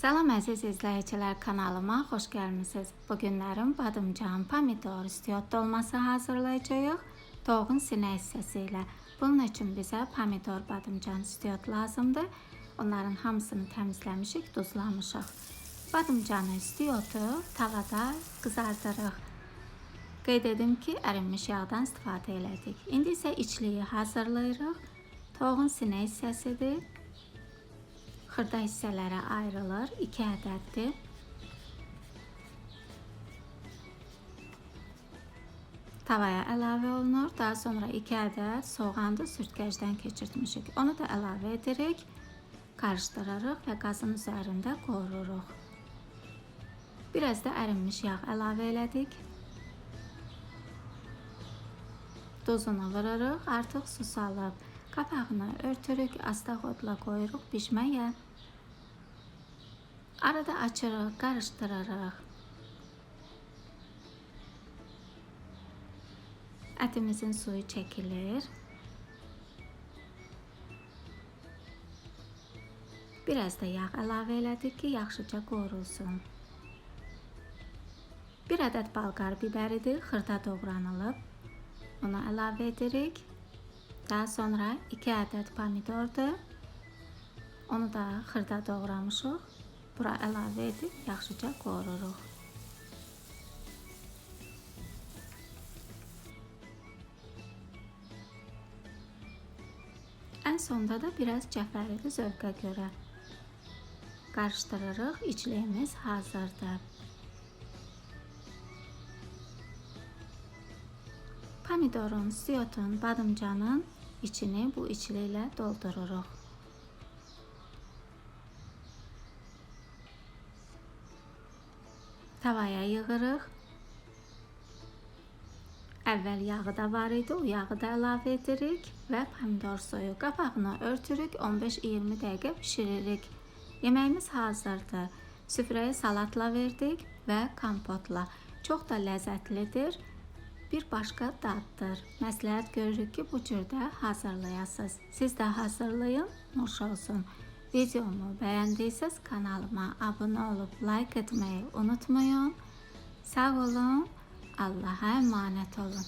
Salam əziz izləyicilər kanalıma xoş gəlmisiniz. Bu günlərim badımcan, pomidor, istiot dolması hazırlayacağıq. Toğun sinə hissəsi ilə. Bunun üçün bizə pomidor, badımcan, istiot lazımdır. Onların hamısını təmizləmişik, duzlamışıq. Badımcanı, istiotu tavada qızardırıq. Qeyd edim ki, ərinmiş yağdan istifadə elədik. İndi isə içliyi hazırlayırıq. Toğun sinə hissəsidir. Xırda hissələrə ayrılır. 2 ədəddir. Tavaya əlavə olunur. Daha sonra 2 ədəd soğandı sürtkəcdən keçirtmişik. Onu da əlavə edirik. Qarışdırırıq və qazın üzərində qovururuq. Biraz da ərinmiş yağ əlavə elədik. Duzunu vururuq. Artıq su salıb qapağını örtürük, astaq odla qoyuruq bişməyə. Arada açırıq, qarışdırırıq. Ətimizin suyu çəkilir. Biraz da yağ əlavə elədik ki, yaxşıca qovrulsun. Bir ədəd balqar biberidir, xırda doğranılıb. Onu əlavə edirik. Daha sonra 2 ədəd pomidordur. Onu da xırda doğramışıq. Bura əlavə edib yaxşıca qovururuq. Ən sonda da biraz cəfəridir zövqə görə. Qarışdırırıq. İçliyimiz hazırdır. Pomidorun, siyotun, badımcanın içini bu içli ilə doldururuq. Tavaya yığırıq. Əvvəl yağı da var idi, o yağı da əlavə edirik və pomidor suyu qapağını örtürük, 15-20 dəqiqə bişiririk. Yeməyimiz hazırdır. Süfrəyə salatla verdik və kompotla. Çox da ləzzətlidir. Bir başqa daddır. Məsləhət görürük ki, bu cürdə hazırlayasınız. Siz də hazırlayın, nuş olsun. Videomu beğendiyseniz kanalıma abone olup like etmeyi unutmayın. Sağ olun. Allah'a emanet olun.